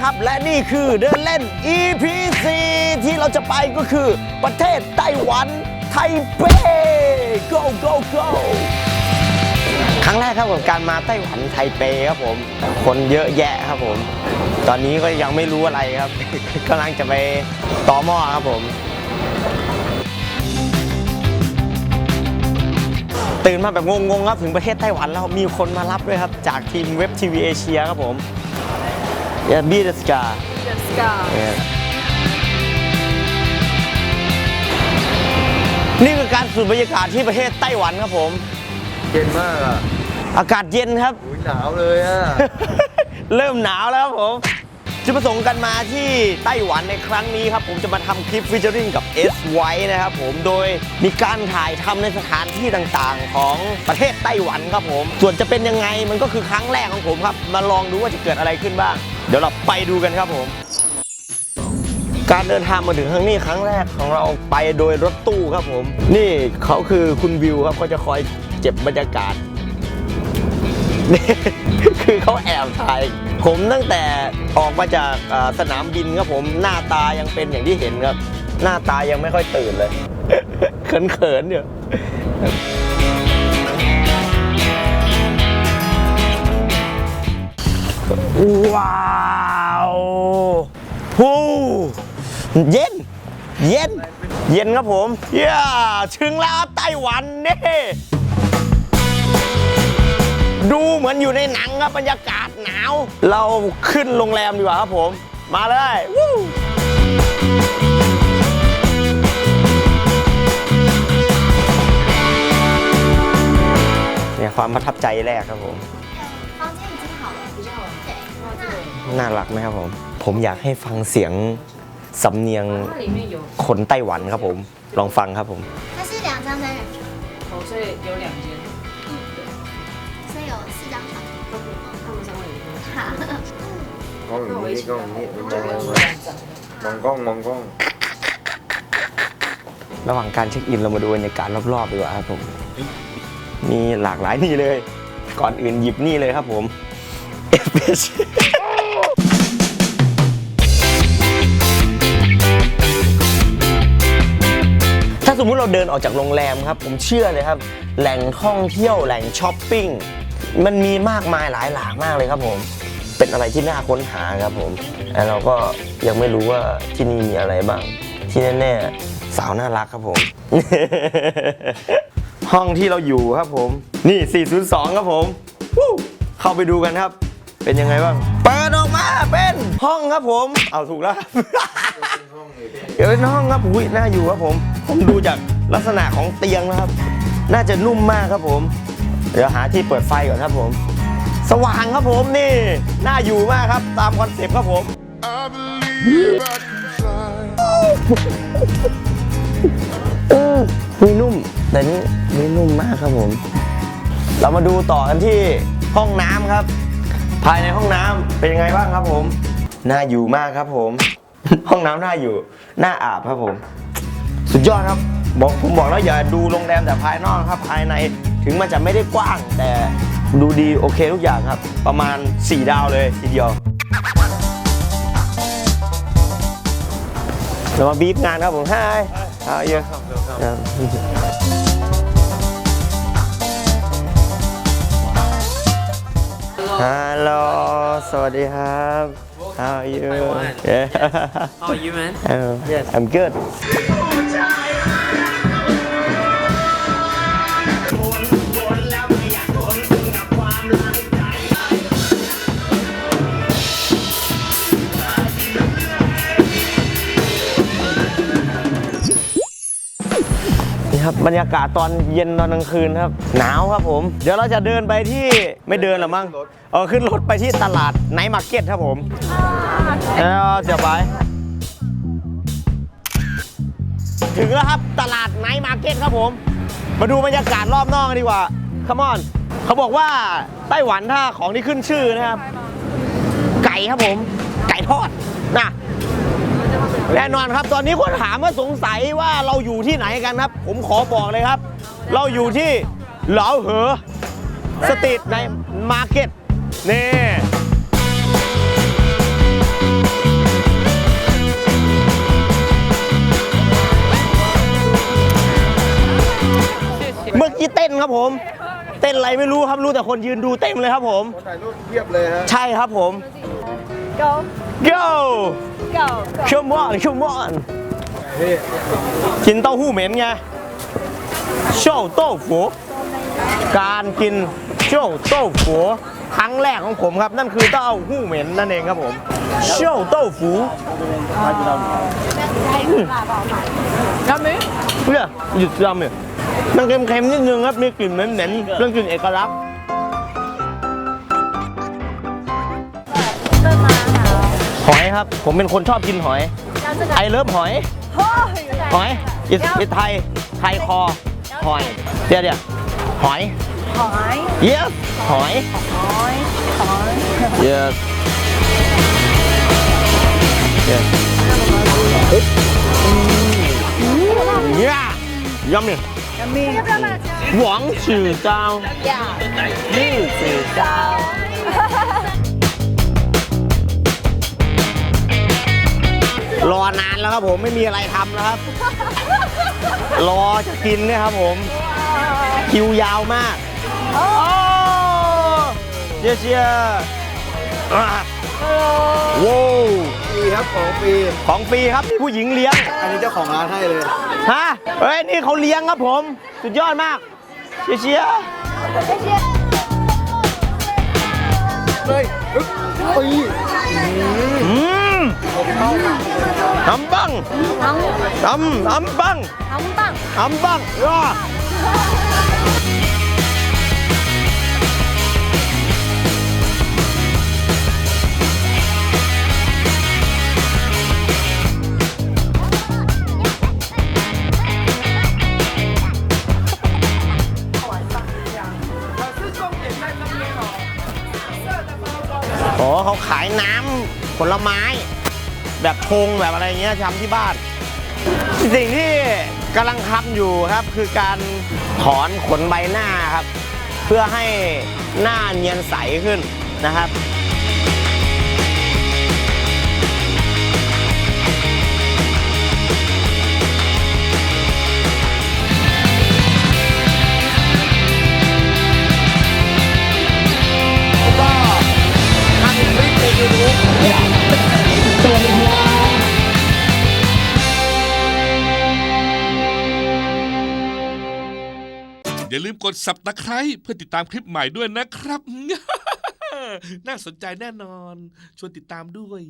ครับ และนี่คือเดินเล่น EP 4 ที่เราจะไปก็คือประเทศไต้หวันไทเป go go go ครั้งแรกครับกับการมาไต้หวันไทเปครับผม คนเยอะแยะครับผม ตอนนี้ก็ยังไม่รู้อะไรครับ กำลังจะไปต่อหม้อครับผม ตื่นมาแบบงงๆครับถึงประเทศไต้หวันแล้วมีคนมารับด้วยครับ จากทีมเว็บทีวีเอเชียครับผม ยาบีเดสกานี่คือการสูดบรรยากาศที่ประเทศไต้หวันครับผม เย็นมากอะอากาศเย็นครับ อุ้ยหนาวเลยอะ เริ่มหนาวแล้วครับผม จุดประสงค์กันมาที่ไต้หวันในครั้งนี้ครับ ผมจะมาทำคลิปฟิชเจอริงกับ S ไว้นะครับผม โดยมีการถ่ายทำในสถานที่ต่างๆ ของประเทศไต้หวันครับผม ส่วนจะเป็นยังไงมันก็คือครั้งแรกของผมครับ มาลองดูว่าจะเกิดอะไรขึ้นบ้าง เดี๋ยวเราไปดูกันครับผม การเดินทางมาถึงครั้งนี้ครั้งแรกของเราไปโดยรถตู้ครับผม นี่เขาคือคุณวิวครับเขาจะคอยเก็บบรรยากาศนี่คือเขาแอบถ่าย ผมตั้งแต่ออกมาจากสนามบินครับผมหน้าตายังเป็นอย่างที่เห็นครับ หน้าตายังไม่ค่อยตื่นเลย เขินๆอยู่ ว้าวฮู้เย็น เย็น เย็นครับผมเย้ถึงแล้วไต้หวันนี่ดูเหมือนอยู่ในหนังครับบรรยากาศหนาว เราขึ้นโรงแรมดีกว่าครับผม มาเลยวู้เนี่ยความประทับใจแรกครับผม น่ารักไหมครับผม ผมอยากให้ฟังเสียงสำเนียง 它里面有 คนไต้หวันครับผม ลองฟังครับผม 它是两张单人床，哦，所以有两间，所以有四张床。他们三位有一间。好， กล้องอยู่นี่กล้องอยู่นี่มองมองมองกล้องมองกล้อง ระหว่างการเช็คอินเรามาดูบรรยากาศรอบๆดีกว่าครับผม มีหลากหลายนี่เลย ก่อนอื่นหยิบนี่เลยครับผม FS ถ้า สมมุติเราเดินออกจากโรงแรมครับ ผมเชื่อเลยครับ แหล่งท่องเที่ยวแหล่งช้อปปิ้งมันมีมากมายหลายหลากมากเลยครับผม เป็นอะไรที่น่าค้นหาครับผมแต่เราก็ยังไม่รู้ว่าที่นี่มีอะไรบ้าง ที่แน่ๆสาวน่ารักครับผม ห้องที่เราอยู่ครับผม นี่ 402 ครับผมเข้าไปดูกันครับ เป็นยังไงบ้าง เปิดออกมาเป็นห้องครับผม เอาถูกแล้วเดี๋ยวเป็นห้องครับอุ้ยน่าอยู่ครับผม ผมดูจากลักษณะของเตียงนะครับ น่าจะนุ่มมากครับผม เดี๋ยวหาที่เปิดไฟก่อนครับผม สว่างครับผมนี่ น่าอยู่มากครับ ตามคอนเซปต์ครับผม เออมีนุ่ม แต่นี่มีนุ่มมากครับผม เรามาดูต่อกันที่ห้องน้ำครับ ภายในห้องน้ำเป็นยังไงบ้างครับผม น่าอยู่มากครับผม ห้องน้ำน่าอยู่ น่าอาบครับผม สุดยอดครับบอกผมบอกแล้วอย่าดูโรงแรมแต่ภายนอกครับ ภายในถึงมันจะไม่ได้กว้าง แต่ดูดีโอเคทุกอย่างครับ ประมาณ 4 ดาวเลยทีเดียวเรามาบีบงานครับผม Hi How are you ฮัลโหลสวัสดีครับ How are you Yeah How are you, man? Oh, I'm good นี่ครับบรรยากาศตอนเย็นตอนกลางคืนครับ หนาวครับผม เดี๋ยวเราจะเดินไปที่ไม่เดินหรอมั้งเออขึ้นรถไปที่ตลาดไนท์มาร์เก็ตครับผมเออเสียบไป ถึงแล้วครับตลาดไนท์มาร์เก็ตครับผม มาดูบรรยากาศรอบนอกกันดีกว่าคัมอนเขาบอกว่าไต้หวันถ้าของที่ขึ้นชื่อนะครับ ไก่ครับผม ไก่ทอดนะแน่นอนครับ ตอนนี้คนถามว่าสงสัยว่าเราอยู่ที่ไหนกันครับ ผมขอบอกเลยครับ เราอยู่ที่เหลาเหอสตรีทในมาร์เก็ตนี่ นครับผม เต้นอะไรไม่รู้ครับรู้แต่คนยืนดูเต็มเลยครับผม คนถ่ายรูปเพียบเลยฮะใช่ครับผม Go go go go ชั่วโมงชั่วโมงนี่กินเต้าหู้เหม็นไงโชว์โต้ฟูการกินโชว์โต้ฟูครั้งแรกของผมครับ นั่นคือเต้าหู้เหม็นนั่นเองครับผมโชว์โต้ฟูทำไหมเนี่ยหยุดทำเนี่ย มันเค็มๆนิดนึงครับ มีกลิ่นเหม็นๆเรื่องกลิ่นเอกลักษณ์หอยครับ ผมเป็นคนชอบกินหอยไอเลิฟหอยหอยอิตอิสไทย ไทยคอ หอย เดี๋ยวเดี๋ยวหอย หอย yes หอย หอย หอย yes yes เอ๊ะอืมเนี่ยยำเนี่ย มิ้นหวังชื่อเจ้างรอนานแล้วครับผมไม่มีอะไรทำแล้วครับ รอจะกินนะครับผม คิวยาวมากโอ้เชียร์เชียร์ว้าวับของฟรีของฟรีครับมีผู้หญิงเลี้ยง อันนี้เจ้าของร้านให้เลย ฮะเอ้ย นี่เขาเลี้ยงครับผม สุดยอดมาก เชียร์เชียร์เลยอึ๊บตีอืมำบังทำทำบังทำบังทำบังรอ ผลไม้ แบบชงแบบอะไรเงี้ยทำที่บ้าน สิ่งที่กำลังทำอยู่ครับ คือการถอนขนใบหน้าครับ เพื่อให้หน้าเนียนใสขึ้นนะครับ อย่าลืมกดสับตะไคร้เพื่อติดตามคลิปใหม่ด้วยนะครับ น่าสนใจแน่นอน ชวนติดตามด้วย